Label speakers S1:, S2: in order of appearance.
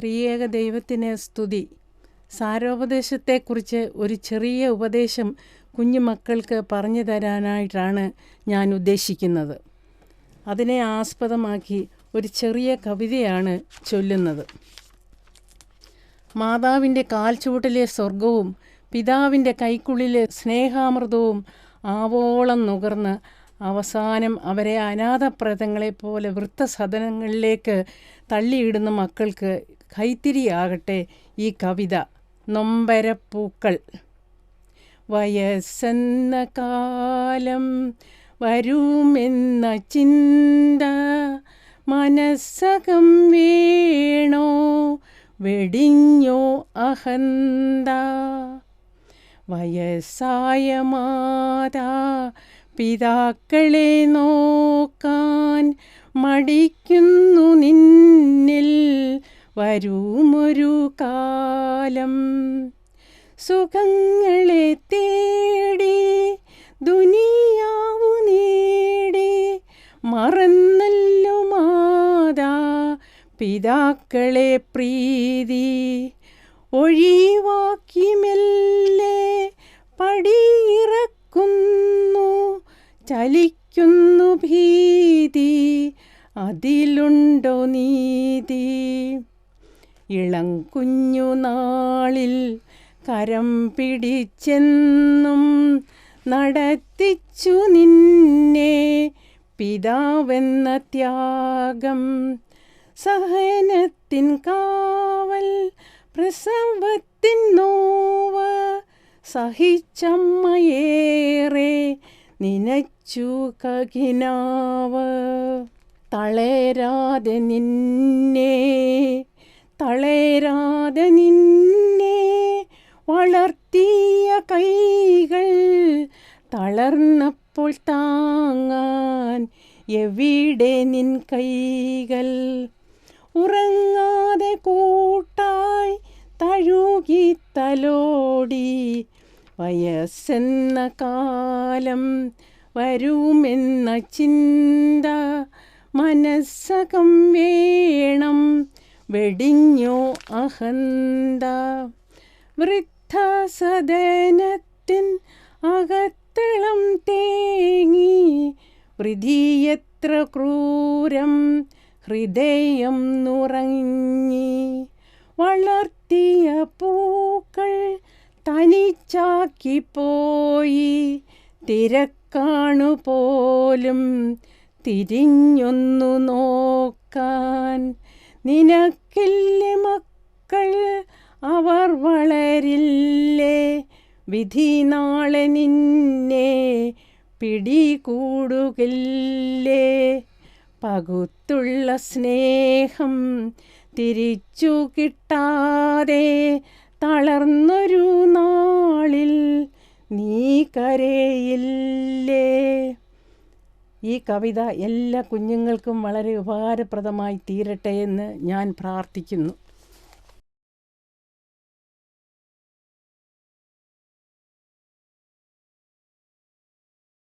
S1: ത്രിയേക ദൈവത്തിന് സ്തുതി. സാരോപദേശത്തെക്കുറിച്ച് ഒരു ചെറിയ ഉപദേശം കുഞ്ഞു മക്കൾക്ക് പറഞ്ഞു തരാനായിട്ടാണ് ഞാൻ ഉദ്ദേശിക്കുന്നത്. അതിനെ ആസ്പദമാക്കി ഒരു ചെറിയ കവിതയാണ് ചൊല്ലുന്നത്. മാതാവിന്റെ കാൽച്ചുവട്ടിലെ സ്വർഗവും പിതാവിന്റെ കൈക്കുള്ളിലെ സ്നേഹാമൃതവും ആവോളം നുകർന്ന് അവസാനം അവരെ അനാഥപ്രതങ്ങളെപ്പോലെ വൃത്തസദനങ്ങളിലേക്ക് തള്ളിയിടുന്ന മക്കൾക്ക് കൈത്തിരിയാകട്ടെ ഈ കവിത. നൊമ്പരപ്പൂക്കൾ. വയസ്സെന്ന കാലം വരുമെന്ന ചിന്ത മനസ്സകം വീണോ വെടിഞ്ഞോ അഹന്ത. വയസ്സായ മാതാ പിതാക്കളെ നോക്കാൻ മടിക്കുന്നു നിന്നിൽ വരുമൊരു കാലം. സുഖങ്ങളെ തേടി ദുനിയാവു നേടി മറന്നല്ലോ മാതാ പിതാക്കളെ പ്രീതി. ഒഴിവാക്കി മെല്ലെ പടിയിറക്കുന്നു ചലിക്കുന്നു ഭീതി. അതിലുണ്ടോ നീതി? ഇളം കുഞ്ഞു നാളിൽ കരം പിടിച്ചെന്നും നടത്തിച്ചു നിന്നെ പിതാവെന്ന ത്യാഗം. സഹനത്തിൻ കാവൽ പ്രസവത്തിൻ നോവ് സഹിച്ചമ്മയേറെ നിനച്ചു കകിനാവ്. തളരാതെ നിന്നെ തളരാതെ നിന്നെ വളർത്തിയ കൈകൾ തളർന്നപ്പോൾ താങ്ങാൻ എവിടെ നിൻ കൈകൾ? ഉറങ്ങാതെ കൂട്ടായി തഴുകി തലോടി വയസ്സെന്ന കാലം വരുമെന്ന ചിന്ത മനസ്സകം വേണം വെടിഞ്ഞോ അഹന്ത. വൃദ്ധസദനത്തിൻ അകത്തളം തേങ്ങി വൃതിയെത്ര ക്രൂരം ഹൃദയം നുറങ്ങി. വളർത്തിയ പൂക്കൾ തനിച്ചാക്കി പോയി തിരക്കാണു പോലും തിരിഞ്ഞൊന്നു നോക്കാൻ. നിനക്കില്ലേ മക്കൾ? അവർ വളരില്ലേ? വിധി നാളെ നിന്നെ പിടികൂടുകില്ലേ? പകുത്തുള്ള സ്നേഹം തിരിച്ചു കിട്ടാതെ തളർന്നൊരു നാളിൽ നീ കരയില്ലേ? ഈ കവിത എല്ലാ കുഞ്ഞുങ്ങൾക്കും വളരെ ഉപകാരപ്രദമായി തീരട്ടെ എന്ന് ഞാൻ പ്രാർത്ഥിക്കുന്നു.